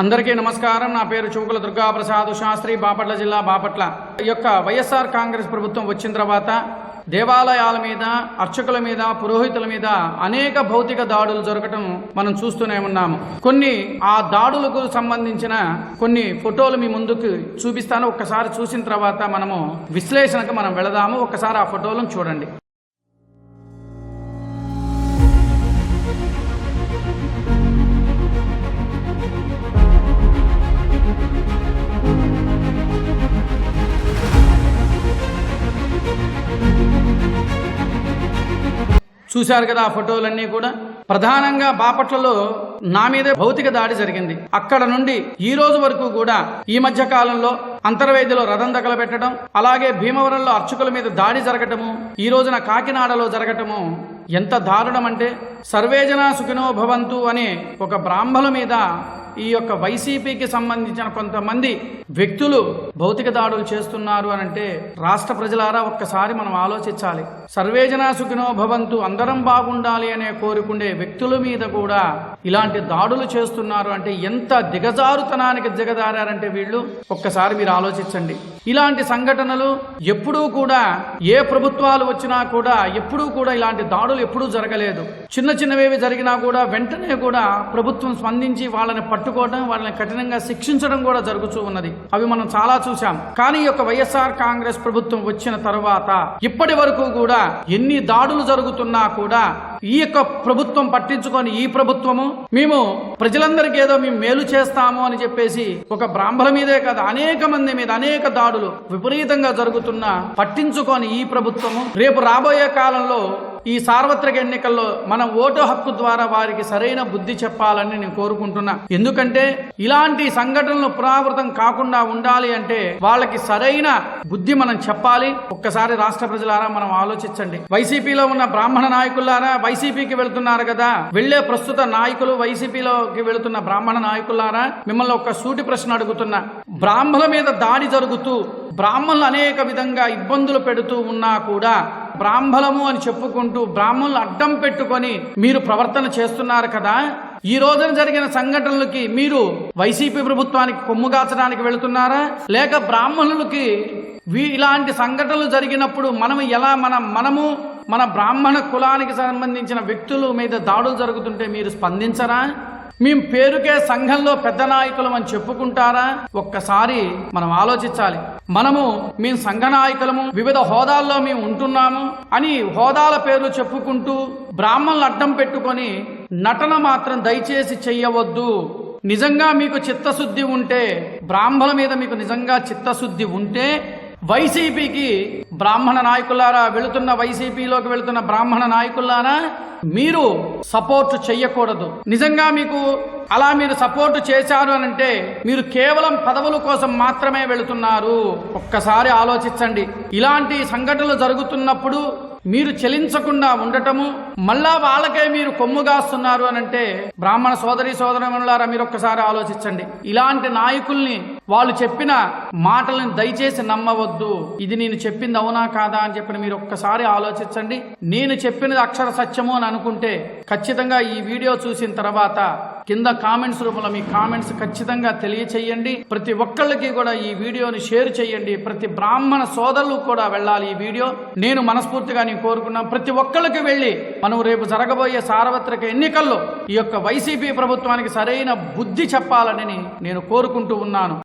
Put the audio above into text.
అందరికీ నమస్కారం. నా పేరు చూకుల దుర్గాప్రసాద్ శాస్త్రి బాపట్ల జిల్లా బాపట్ల. ఈ యొక్క వైఎస్ఆర్ కాంగ్రెస్ ప్రభుత్వం వచ్చిన తర్వాత దేవాలయాల మీద అర్చకుల మీద పురోహితుల మీద అనేక భౌతిక దాడులు జరగటం మనం చూస్తూనే ఉన్నాము. కొన్ని ఆ దాడులకు సంబంధించిన కొన్ని ఫోటోలు మీ ముందుకు చూపిస్తాను. ఒక్కసారి చూసిన తర్వాత మనము విశ్లేషణకు మనం వెళదాము. ఒక్కసారి ఆ ఫోటోలను చూడండి. చూశారు కదా ఆ ఫోటోలన్నీ కూడా. ప్రధానంగా బాపట్లలో నా మీదే భౌతిక దాడి జరిగింది. అక్కడ నుండి ఈ రోజు వరకు కూడా ఈ మధ్య కాలంలో అంతర్వేదిలో రథం తగలబెట్టడం అలాగే భీమవరంలో అర్చకుల మీద దాడి జరగటము ఈ రోజున కాకినాడలో జరగటము ఎంత దారుణం అంటే సర్వేజన సుఖినో భవంతు అనే ఒక బ్రాహ్మణుల మీద ఈ యొక్క వైసీపీకి సంబంధించిన కొంతమంది వ్యక్తులు భౌతిక దాడులు చేస్తున్నారు అని అంటే రాష్ట్ర ప్రజలారా ఒక్కసారి మనం ఆలోచించాలి. సర్వేజన సుఖినో భవంతు అందరం బాగుండాలి అనే కోరుకుండే వ్యక్తుల మీద కూడా ఇలాంటి దాడులు చేస్తున్నారు అంటే ఎంత దిగజారుతనానికి దిగజారంటే వీళ్ళు? ఒక్కసారి మీరు ఆలోచించండి. ఇలాంటి సంఘటనలు ఎప్పుడూ కూడా ఏ ప్రభుత్వాలు వచ్చినా కూడా ఎప్పుడూ కూడా ఇలాంటి దాడులు ఎప్పుడూ జరగలేదు. చిన్న చిన్నవేవి జరిగినా కూడా వెంటనే కూడా ప్రభుత్వం స్పందించి వాళ్ళని పట్టుకోవడం వాళ్ళని కఠినంగా శిక్షించడం కూడా జరుగుతూ ఉన్నది. అవి మనం చాలా చూసాం కానీ ఈ యొక్క వైఎస్ఆర్ కాంగ్రెస్ ప్రభుత్వం వచ్చిన తర్వాత ఇప్పటి వరకు కూడా ఎన్ని దాడులు జరుగుతున్నా కూడా ఈ యొక్క ప్రభుత్వం పట్టించుకొని ఈ ప్రభుత్వము మేము ప్రజలందరికీ ఏదో మేము మేలు చేస్తాము అని చెప్పేసి ఒక బ్రాహ్మణ మీదే కాదు అనేక మంది మీద అనేక దాడులు విపరీతంగా జరుగుతున్న పట్టించుకొని ఈ ప్రభుత్వము. రేపు రాబోయే కాలంలో ఈ సార్వత్రిక ఎన్నికల్లో మన ఓటు హక్కు ద్వారా వారికి సరైన బుద్ధి చెప్పాలని నేను కోరుకుంటున్నా. ఎందుకంటే ఇలాంటి సంఘటనలు పునరావృతం కాకుండా ఉండాలి అంటే వాళ్ళకి సరైన బుద్ధి మనం చెప్పాలి. ఒక్కసారి రాష్ట్ర ప్రజలారా మనం ఆలోచించండి. వైసీపీలో ఉన్న బ్రాహ్మణ నాయకులారా వైసీపీకి వెళ్తున్నారు కదా. వెళ్ళే ప్రస్తుత నాయకులు వైసీపీలోకి వెళుతున్న బ్రాహ్మణ నాయకులారా మిమ్మల్ని ఒక సూటి ప్రశ్న అడుగుతున్నా. బ్రాహ్మణుల మీద దాడి జరుగుతూ బ్రాహ్మణులు అనేక విధంగా ఇబ్బందులు పెడుతూ ఉన్నా కూడా బ్రాహ్మణము అని చెప్పుకుంటూ బ్రాహ్మణులు అడ్డం పెట్టుకొని మీరు ప్రవర్తన చేస్తున్నారు కదా? ఈ రోజున జరిగిన సంఘటనలకి మీరు వైసీపీ ప్రభుత్వానికి కొమ్ముగాచడానికి వెళుతున్నారా? లేక బ్రాహ్మణులకి వీ ఇలాంటి సంఘటనలు జరిగినప్పుడు మనం ఎలా మనం మనము మన బ్రాహ్మణ కులానికి సంబంధించిన వ్యక్తుల మీద దాడులు జరుగుతుంటే మీరు స్పందించరా? మేము పేరుకే సంఘంలో పెద్ద నాయకులం అని చెప్పుకుంటారా? ఒక్కసారి మనం ఆలోచించాలి. మనము మేము సంఘ నాయకులము వివిధ హోదాల్లో మేము ఉంటున్నాము అని హోదాల పేర్లు చెప్పుకుంటూ బ్రాహ్మణులు అడ్డం పెట్టుకొని నటన మాత్రం దయచేసి చెయ్యవద్దు. నిజంగా మీకు చిత్తశుద్ధి ఉంటే బ్రాహ్మణుల మీద మీకు నిజంగా చిత్తశుద్ధి ఉంటే వైసీపీకి బ్రాహ్మణ నాయకులారా వెళుతున్న వైసీపీలోకి వెళుతున్న బ్రాహ్మణ నాయకులారా మీరు సపోర్ట్ చెయ్యకూడదు. నిజంగా మీకు అలా మీరు సపోర్ట్ చేశారు అని అంటే మీరు కేవలం పదవుల కోసం మాత్రమే వెళుతున్నారు. ఒక్కసారి ఆలోచించండి. ఇలాంటి సంఘటనలు జరుగుతున్నప్పుడు మీరు చెలించకుండా ఉండటము మళ్ళా వాళ్ళకే మీరు కొమ్ముగాస్తున్నారు అని అంటే బ్రాహ్మణ సోదరి సోదరులారా మీరు ఒక్కసారి ఆలోచించండి. ఇలాంటి నాయకుల్ని వాళ్ళు చెప్పిన మాటలను దయచేసి నమ్మవద్దు. ఇది నేను చెప్పింది అవునా కాదా అని చెప్పి మీరు ఒక్కసారి ఆలోచించండి. నేను చెప్పినది అక్షర సత్యము అని అనుకుంటే ఖచ్చితంగా ఈ వీడియో చూసిన తర్వాత కింద కామెంట్స్ రూపంలో మీ కామెంట్స్ ఖచ్చితంగా తెలియచేయండి. ప్రతి ఒక్కళ్ళకి కూడా ఈ వీడియోని షేర్ చేయండి. ప్రతి బ్రాహ్మణ సోదరులు కూడా వెళ్ళాలి ఈ వీడియో. నేను మనస్ఫూర్తిగా నేను కోరుకున్నాను. ప్రతి ఒక్కళ్ళకి వెళ్ళి మనం రేపు జరగబోయే సార్వత్రిక ఎన్నికల్లో ఈ యొక్క వైసీపీ ప్రభుత్వానికి సరైన బుద్ధి చెప్పాలని నేను కోరుకుంటూ ఉన్నాను.